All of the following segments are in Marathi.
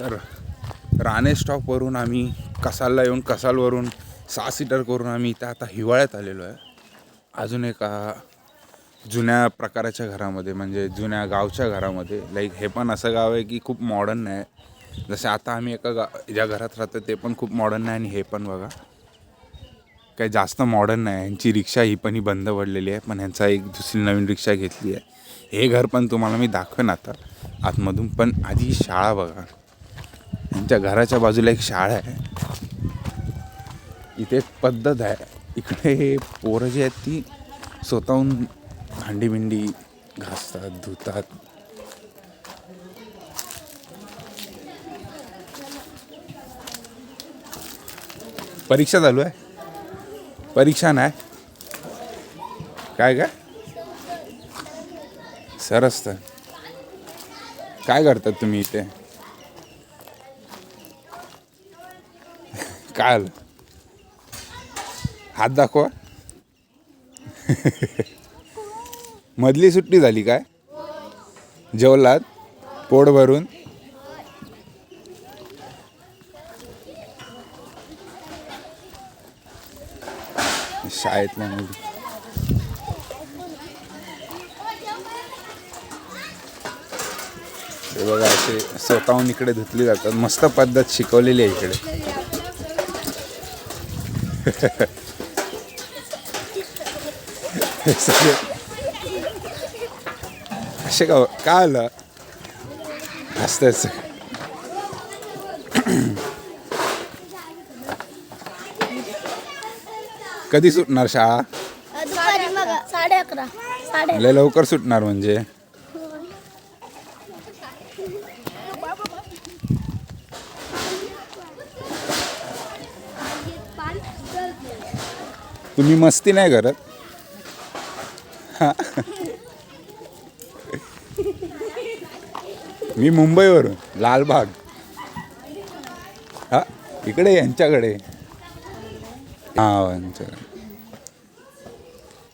तर राणे स्टॉपवरून आम्ही कसालला येऊन कसालवरून सहा सीटर करून आम्ही इथं आता हिवाळ्यात आलेलो आहे. अजून एका जुन्या प्रकाराच्या घरामध्ये म्हणजे जुन्या गावच्या घरामध्ये लाईक हे पण असं गाव आहे की खूप मॉडर्न आहे. जसे आता आम्ही एका गा ज्या घरात राहतो ते पण खूप मॉडर्न आहे आणि हे पण बघा. काही जास्त मॉडर्न नाही ह्यांची रिक्षा ही पण ही बंद पडलेली आहे पण ह्यांचा एक दुसरी नवीन रिक्षा घेतली आहे. हे घर पण तुम्हाला मी दाखवेन आता. आतमधून पण आधी शाळा बघा. आमच्या घराच्या बाजूला एक शाळा आहे. इथे एक पद्धत आहे. इकडे हे पोरं जी आहेत ती स्वतःहून भांडी बिंडी घासतात धुतात. परीक्षा चालू आहे. परीक्षा नाही. काय काय सर असतं काय करतात तुम्ही इथे? काय आलं हात दाखवा. मधली सुट्टी झाली काय? जेवलात? पोट भरून? शाळेतल्या मुली बघा असे स्वतःहून इकडे धुतली जातात. मस्त पद्धत शिकवलेली आहे इकडे. सगळे असे का का आलं हसतेच कधी सुटणार शाळा साडे अकरा लय लवकर सुटणार म्हणजे तुम्ही मस्ती नाही करत. हा. मी मुंबईवरून लालबाग. हा इकडे यांच्याकडे. हा यांच्याकडे.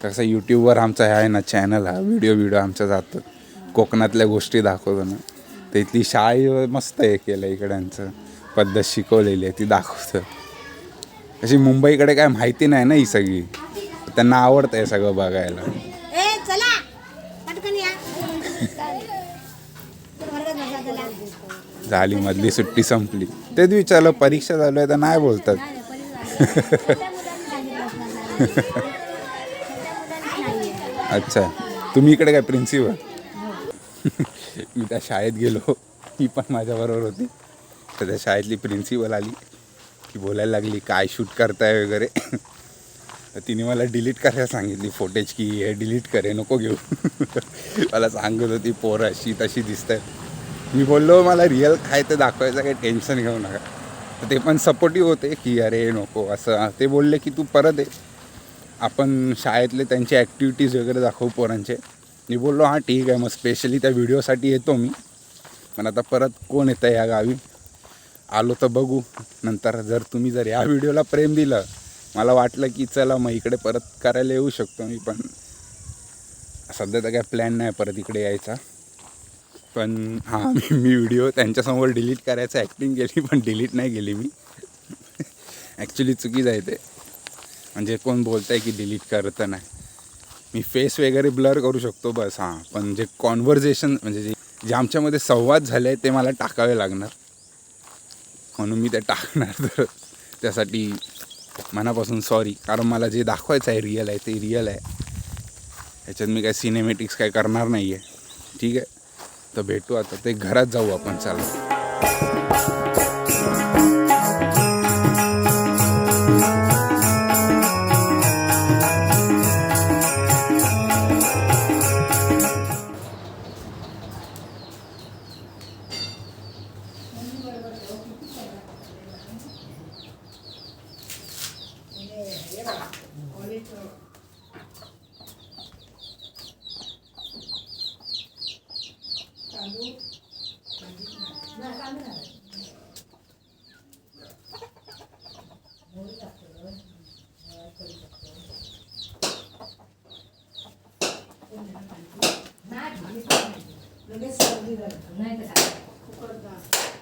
कसं यूट्यूबवर आमचा हे आहे ना चॅनल हा व्हिडिओ व्हिडिओ आमचा जातो कोकणातल्या गोष्टी दाखवतो ना. तर इथली शाळा मस्त आहे केलं इकड्यांचं पद्धत शिकवलेली आहे ती दाखवतं. अशी मुंबईकडे काय माहिती नाही ना ही सगळी. त्यांना आवडतं हे सगळं बघायला. झाली मधली सुट्टी संपली. तेच विचारलं परीक्षा चालू आहे तर नाही बोलतात. अच्छा तुम्ही इकडे काय प्रिन्सिपल मी त्या शाळेत गेलो. ती पण माझ्याबरोबर होती. तर त्या शाळेतली प्रिन्सिपल आली. की बोलायला लागली काय शूट करताय वगैरे? तर तिने मला डिलीट करायला सांगितली फोटेज की हे डिलीट करे नको घेऊ. मला सांगत होती पोरं अशी तशी दिसतंय मी बोललो मला रिअल काय ते दाखवायचं काही टेन्शन घेऊ नका. तर ते पण सपोर्टिव्ह होते की अरे नको. असं ते बोलले की तू परत ये. आपण शाळेतले त्यांचे ॲक्टिव्हिटीज वगैरे दाखवू पोरांचे. मी बोललो हां ठीक आहे मग स्पेशली त्या व्हिडिओसाठी येतो मी. पण आता परत कोण येतं या गावी? आलो तर बघू. नंतर जर तुम्ही जर या व्हिडिओला प्रेम दिलं मला वाटलं की चला मग इकडे परत करायला येऊ शकतो मी पण सध्या तर काय प्लॅन नाही परत इकडे यायचा. पण हां मी मी व्हिडिओ त्यांच्यासमोर डिलीट करायचं ॲक्टिंग केली पण डिलीट नाही केली मी. ॲक्च्युली चुकीच आहे ते. म्हणजे कोण बोलत आहे की डिलीट करतं नाही. मी फेस वगैरे ब्लर करू शकतो बस हां. पण जे कॉन्व्हर्जेशन म्हणजे जे जे आमच्यामध्ये संवाद झाले आहे ते मला टाकावे लागणार. म्हणून मी ते टाकणार तर त्यासाठी मनापासून सॉरी कारण मला जे दाखवायचं आहे रिअल आहे ते रिअल आहे. ह्याच्यात मी काय सिनेमॅटिक्स काय करणार नाही आहे ठीक आहे? तर भेटू आता. ते घरात जाऊ आपण. चालू. लगेच सर्दी करतो नाही तर कुकरचा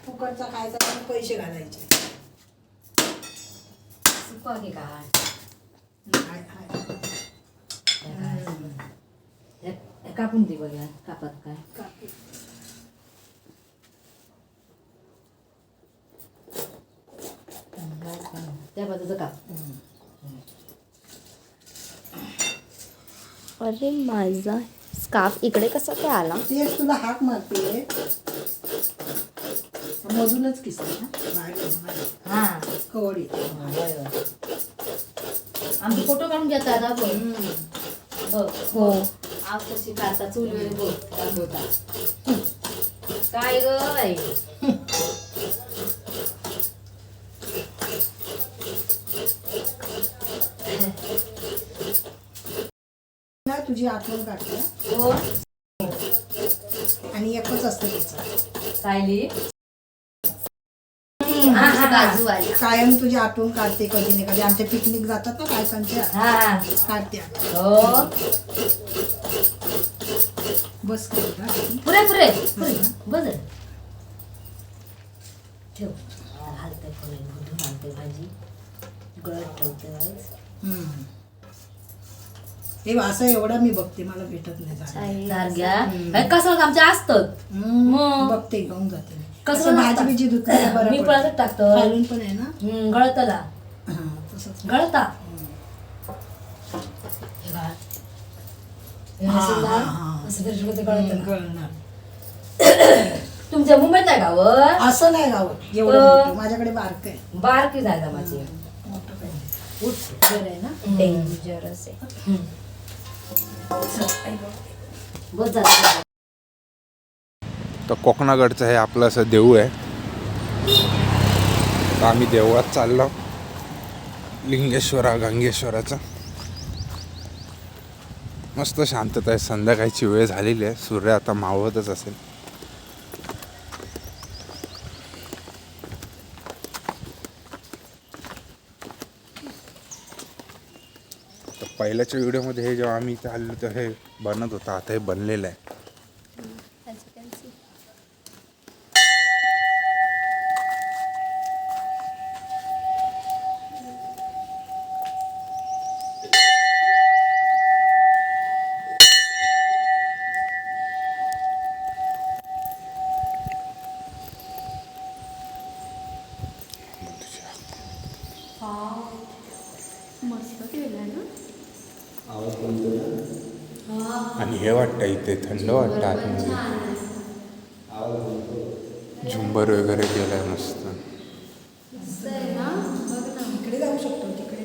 कुकरचा खायचा पण पैसे घालायचे. सुका की? काय कापून दे बघा कापत काय? त्या बाजूचं काप. अरे माझा स्कार्फ इकडे कसा काय आला? तेच तुला हाक मारते मधूनच किस बाहेर हा. कवडी फोटो काढून घेतात आपण बघ. हो. आव कशी काढता बघ. काय ग बाई? तुझी आठवण काढते हो. आणि एकच असतं तिचं सायली आमची बाजू आली. कायम तुझी आठवण काढते कधी ना कधी. आमच्या पिकनिक जातात ना बायकांच्या. हा काढते हो. बस का? पुरे पुरे. पुरे. बस ठेव. हालते पुरे. भाजी. गळत ठेवते हम्म. हे असं एवढं मी बघते मला भेटत नाही झाड. सारख्या कसं आमच्या असतात हम्म, मग. बघते घेऊन जाते मी. कसं असं भाजी? बिजी धुतली बरं मी पडतं. टाकतो खालून पण आहे ना गळतला हा, तसंच. गळता हम्म. हे घाल. हे हा, असं हा, ना, हा. असं फिरवलं की ते गळतं ना. गळणार. तुमच्या मुंबईत नाही गावं असं नाही गावत एवढं मोठं. माझ्याकडे बारक आहे बारकी जायला माझी मोठं काही नाही. उठ, आहे ना डेंजरस आहे तर कोकणागडचं हे आपलं असं देऊळ आहे. तर आम्ही देवळात चाललो. लिंगेश्वरा गंगेश्वराचं. मस्त शांतता आहे. संध्याकाळची वेळ झालेली आहे. सूर्य आता मावळतच असेल. पहिल्याच्या व्हिडिओमध्ये हे जेव्हा आम्ही इथे आलेलो तर हे बनत होतं. आता हे बनलेलं आहे. आणि हे वाटतं इथे थंड वाटतं आतमध्ये. झुंबर वगैरे केलाय मस्त. इकडे जाऊ शकतो तिकडे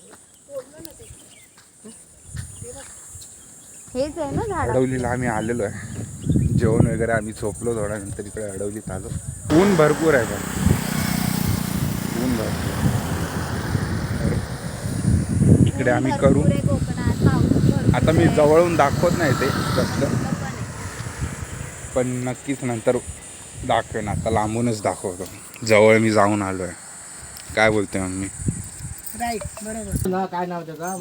हेच आहे ना झाड. अडवलीला आम्ही आलेलो आहे. जेवण वगैरे आम्ही झोपलो थोडा नंतर इकडे अडवलीत आलो ऊन भरपूर आहे पण. ऊन भरपूर. इकडे आम्ही करू. आता मी. जवळून दाखवत नाही ते कसलं पण नक्कीच नंतर दाखवेन. आता लांबूनच दाखवतो. जवळ मी जाऊन आलो आहे. काय बोलते मम्मी? राईट बरोबर. ना काय नाव त्याचा?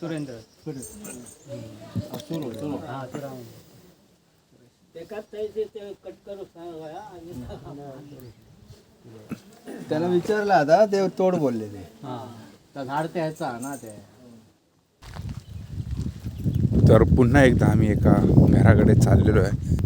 सुरेंद्र. सुरू सुरू हा ते राहून. त्याला विचारलं आता ते तोड बोलले ते. झाड ते ह्याचा ना ते. तर पुन्हा एकदा आम्ही एका घराकडे चाललेलो आहे.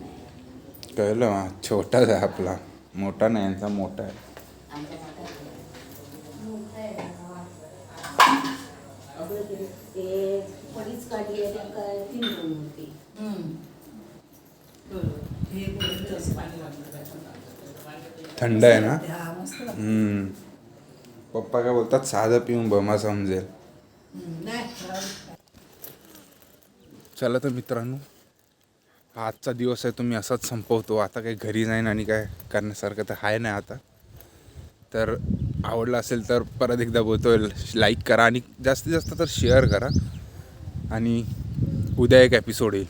कळलं मा छोटाच आहे आपला मोठा नाही यांचा मोठा आहे. हे. थंड आहे ना हा. हम्म. पप्पा काय बोलतात साधं पिऊन बमा समजेल. चला तर मित्रांनो हा आजचा दिवस आहे तुम्ही असाच संपवतो. आता काही घरी जाईन आणि काय करण्यासारखं तर आहे नाही आता. तर आवडलं असेल तर परत एकदा बोलतो लाईक करा आणि जास्तीत जास्त तर शेअर करा. आणि उद्या एक एपिसोड येईल.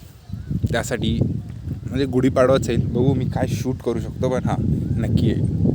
त्यासाठी म्हणजे गुढीपाडवाच येईल. बघू मी काय शूट करू शकतो पण हां नक्की येईल.